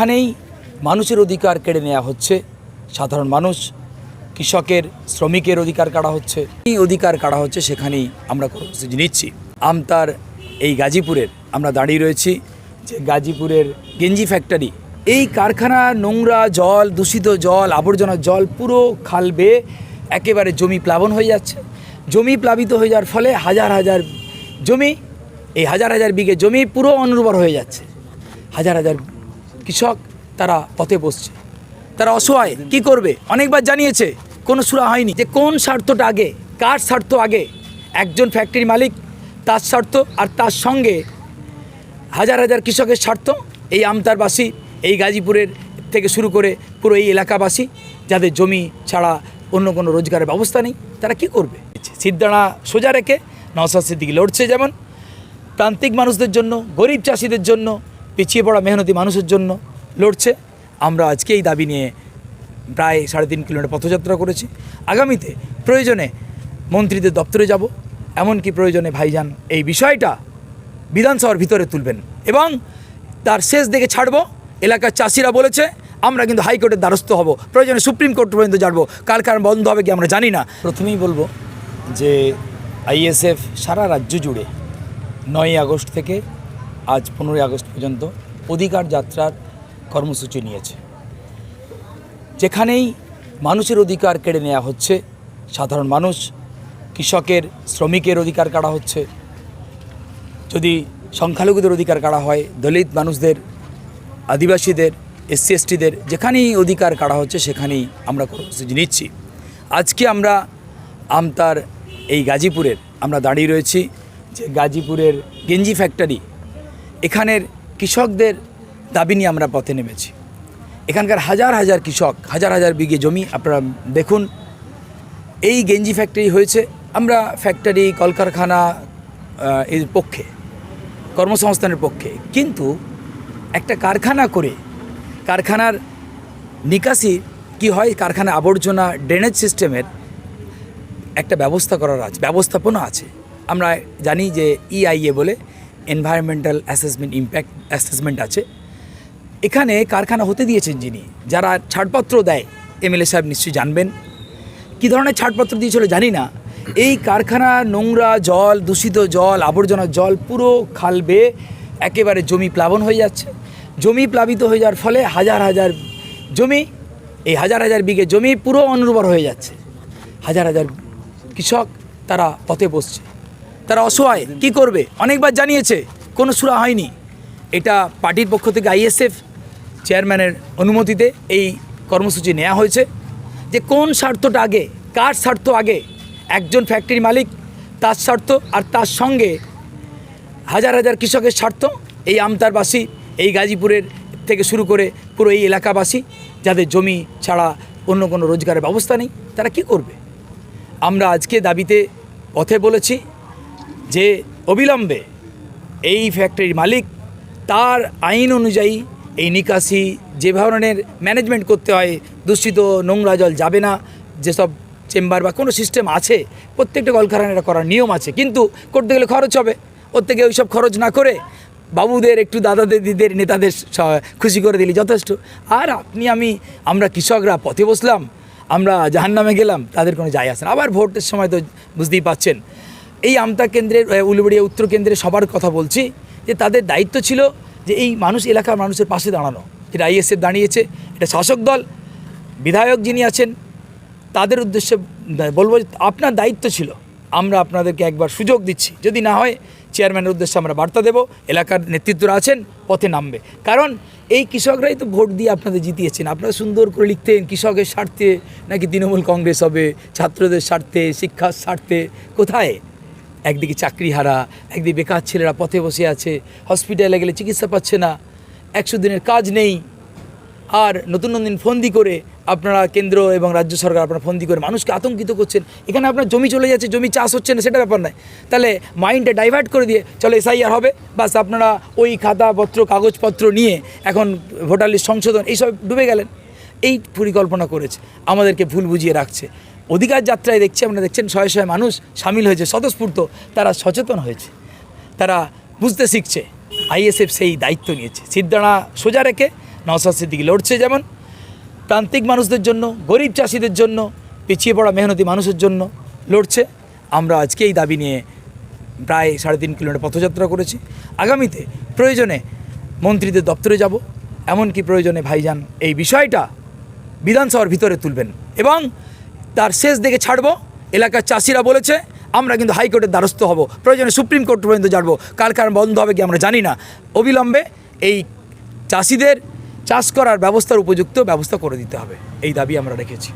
এখানেই মানুষের অধিকার কেড়ে নেওয়া হচ্ছে। সাধারণ মানুষ, কৃষকের, শ্রমিকের অধিকার কাটা হচ্ছে। এই অধিকার কাটা হচ্ছে সেখানেই আমরা কর্মসূচি নিচ্ছি। আমতার এই গাজীপুরের আমরা দাঁড়িয়ে রয়েছি যে গাজীপুরের গেঞ্জি ফ্যাক্টরি এই কারখানা নোংরা জল, দূষিত জল, আবর্জনা জল পুরো খাল বেয়ে একেবারে জমি প্লাবন হয়ে যাচ্ছে। জমি প্লাবিত হয়ে যাওয়ার ফলে হাজার হাজার জমি, এই হাজার হাজার বিঘে জমি পুরো অনুর্বর হয়ে যাচ্ছে। হাজার হাজার কৃষক তারা পথে বসছে। তারা অসহায়, কি করবে? অনেকবার জানিয়েছে, কোনো সুরা হয়নি যে কোন স্বার্থটা আগে, কার স্বার্থ আগে? একজন ফ্যাক্টরি মালিক, তার স্বার্থ আর তার সঙ্গে হাজার হাজার কৃষকের স্বার্থ, এই আমতারবাসী, এই গাজীপুরের থেকে শুরু করে পুরো এই এলাকাবাসী, যাদের জমি ছাড়া অন্য কোনো রোজগারের ব্যবস্থা নেই, তারা কি করবে? সিদ্ধানা সোজা রেখে নওসাদ সিদ্দিকি লড়ছে যেমন, প্রান্তিক মানুষদের জন্য, গরিব চাষিদের জন্য পিছিয়ে পড়া মেহনতি মানুষের জন্য লড়ছে। আমরা আজকে এই দাবি নিয়ে প্রায় সাড়ে তিন কিলোমিটার পথযাত্রা করেছি। আগামীতে প্রয়োজনে মন্ত্রীদের দপ্তরে যাব, এমনকি প্রয়োজনে ভাইজান এই বিষয়টা বিধানসভার ভিতরে তুলবেন। এবং তার শেষ দেখে ছাড়বো, এলাকার চাষিরা বলেছে, আমরা কিন্তু হাইকোর্টের দ্বারস্থ হব, প্রয়োজনে সুপ্রিম কোর্ট পর্যন্ত যাব কার কারণ বন্ধ হবে কি আমরা জানি না। প্রথমেই বলব যে আইএসএফ সারা রাজ্য জুড়ে নয়ই আগস্ট থেকে আজ পনেরোই আগস্ট পর্যন্ত অধিকার যাত্রার কর্মসূচি নিয়েছে। যেখানেই মানুষের অধিকার কেড়ে নেওয়া হচ্ছে, সাধারণ মানুষ, কৃষকের, শ্রমিকের অধিকার কাড়া হচ্ছে, যদি সংখ্যালঘুদের অধিকার কাড়া হয়, দলিত মানুষদের, আদিবাসীদের এসসি এসটিদের যেখানেই অধিকার কাড়া হচ্ছে, সেখানেই আমরা কর্মসূচি নিচ্ছি। আজকে আমরা আমতার এই গাজীপুরের, আমরা দাঁড়িয়ে রয়েছি যে গাজীপুরের গেঞ্জি ফ্যাক্টরি এখানের কৃষকদের দাবি নিয়ে আমরা পথে নেমেছি। এখানকার হাজার হাজার কৃষক, হাজার হাজার বিঘে জমি আপনারা দেখুন। এই গেঞ্জি ফ্যাক্টরি হয়েছে। আমরা ফ্যাক্টরি কলকারখানা এর পক্ষে, কর্মসংস্থানের পক্ষে। কিন্তু একটা কারখানা করে, কারখানার নিকাশি কি হয়? কারখানা আবর্জনা ড্রেনেজ সিস্টেমের একটা ব্যবস্থা করার আছে, ব্যবস্থাপনা আছে। আমরা জানি যে ইআইএ বলে এনভায়রনমেন্টাল অ্যাসেসমেন্ট ইম্প্যাক্ট অ্যাসেসমেন্ট আছে। এখানে কারখানা হতে দিয়েছেন যিনি, যারা ছাড়পত্র দেয় এমএলএ সাহেব নিশ্চয়ই জানবেন। কী ধরনের ছাড়পত্র দিয়েছিল জানি না। এই কারখানা নোংরা জল, দূষিত জল, আবর্জনা জল পুরো খাল বেয়ে একেবারে জমি প্লাবন হয়ে যাচ্ছে। জমি প্লাবিত হয়ে যাওয়ার ফলে হাজার হাজার জমি, এই হাজার হাজার বিঘে জমি পুরো অনুর্বর হয়ে যাচ্ছে। হাজার হাজার কৃষক তারা পথে বসছে। তারা অসহায়, কি করবে? অনেকবার জানিয়েছে, কোনো সুরা হয়নি। এটা পার্টির পক্ষ থেকে আইএসএফ চেয়ারম্যানের অনুমতিতে এই কর্মসূচি নেওয়া হয়েছে যে কোন স্বার্থটা আগে, কার স্বার্থ আগে, একজন ফ্যাক্টরি মালিক, তার স্বার্থ আর তার সঙ্গে হাজার হাজার কৃষকের স্বার্থ, এই আমতারবাসী, এই গাজীপুরের থেকে শুরু করে পুরো এই এলাকাবাসী, যাদের জমি ছাড়া অন্য কোনো রোজগারের ব্যবস্থা নেই, তারা কি করবে? আমরা আজকে দাবিতে পথে বলেছি যে অবিলম্বে এই ফ্যাক্টরির মালিক, তার আইন অনুযায়ী এই নিকাশি যে ধরনের ম্যানেজমেন্ট করতে হয়, দূষিত নোংরা জল যাবে না, যেসব চেম্বার বা কোনো সিস্টেম আছে, প্রত্যেকটা কলকারখানা এটা করার নিয়ম আছে। কিন্তু করতে গেলে খরচ হবে। ওর থেকে ওই সব খরচ না করে বাবুদের একটু দাদাদের, দিদিদের, নেতাদের খুশি করে দিলি যথেষ্ট। আর আপনি, আমি, আমরা কৃষকরা পথে বসলাম, আমরা জাহান্নামে গেলাম, তাদের কোনো যায় আসে না। আবার ভোটের সময় তো বুঝতেই পাচ্ছেন এই আমতা কেন্দ্রের উলুবেড়িয়া উত্তর কেন্দ্রে সবার কথা বলছি যে তাদের দায়িত্ব ছিল যে এই মানুষ, এলাকার মানুষের পাশে দাঁড়ানো। যেটা আইএসএফ দাঁড়িয়েছে, এটা শাসক দল, বিধায়ক যিনি আছেন, তাদের উদ্দেশ্যে বলব আপনার দায়িত্ব ছিল। আমরা আপনাদেরকে একবার সুযোগ দিচ্ছি। যদি না হয়, চেয়ারম্যানের উদ্দেশ্যে আমরা বার্তা দেব, এলাকার নেতৃত্বরা আছেন, পথে নামবে। কারণ এই কৃষকরাই তো ভোট দিয়ে আপনাদের জিতিয়েছেন। আপনারা সুন্দর করে লিখতেন, কৃষকের স্বার্থে নাকি তৃণমূল কংগ্রেস হবে, ছাত্রদের স্বার্থে, শিক্ষার স্বার্থে, কোথায়? একদিকে চাকরি হারা একদিকে বেকার ছেলেরা পথে বসে আছে হসপিটালে গেলে চিকিৎসা পাচ্ছে না, একশো দিনের কাজ নেই। আর নতুন নতুন ফন্দি করে আপনারা কেন্দ্র এবং রাজ্য সরকার আপনারা ফন্দি করে মানুষকে আতঙ্কিত করছেন। এখানে আপনার জমি চলে যাচ্ছে, জমি চাষ হচ্ছে না, সেটা ব্যাপার নয়। তাহলে মাইন্ডটা ডাইভার্ট করে দিয়ে চলো এসআইআর হবে, বাস আপনারা ওই খাতাপত্র, কাগজপত্র নিয়ে এখন ভোটার লিস্ট সংশোধন, এইসব ডুবে গেলেন। এই পরিকল্পনা করেছে, আমাদেরকে ভুল বুঝিয়ে রাখছে। অধিকার যাত্রায় দেখছি, আপনারা দেখছেন শয়ে শয়ে মানুষ সামিল হয়েছে, স্বতঃস্ফূর্ত। তারা সচেতন হয়েছে, তারা বুঝতে শিখছে। আইএসএফ সেই দায়িত্ব নিয়েছে। সিদ্ধানা সোজা রেখে নওসাদ সিদ্দিকি লড়ছে যেমন, প্রান্তিক মানুষদের জন্য, গরিব চাষিদের জন্য, পিছিয়ে পড়া মেহনতি মানুষের জন্য লড়ছে। আমরা আজকে এই দাবি নিয়ে প্রায় সাড়ে তিন কিলোমিটার পথযাত্রা করেছি। আগামীতে প্রয়োজনে মন্ত্রীদের দপ্তরে যাব, এমনকি প্রয়োজনে ভাইজান এই বিষয়টা বিধানসভার ভিতরে তুলবেন। এবং তার শেষ দেখে ছাড়বো। এলাকার চাষিরা বলেছে, আমরা কিন্তু হাইকোর্টের দ্বারস্থ হব। প্রয়োজনে সুপ্রিম কোর্ট পর্যন্ত যাব কার কারণ বন্ধ হবে কি আমরা জানি না। অবিলম্বে এই চাষিদের চাষ করার ব্যবস্থার উপযুক্ত ব্যবস্থা করে দিতে হবে। এই দাবি আমরা রেখেছি।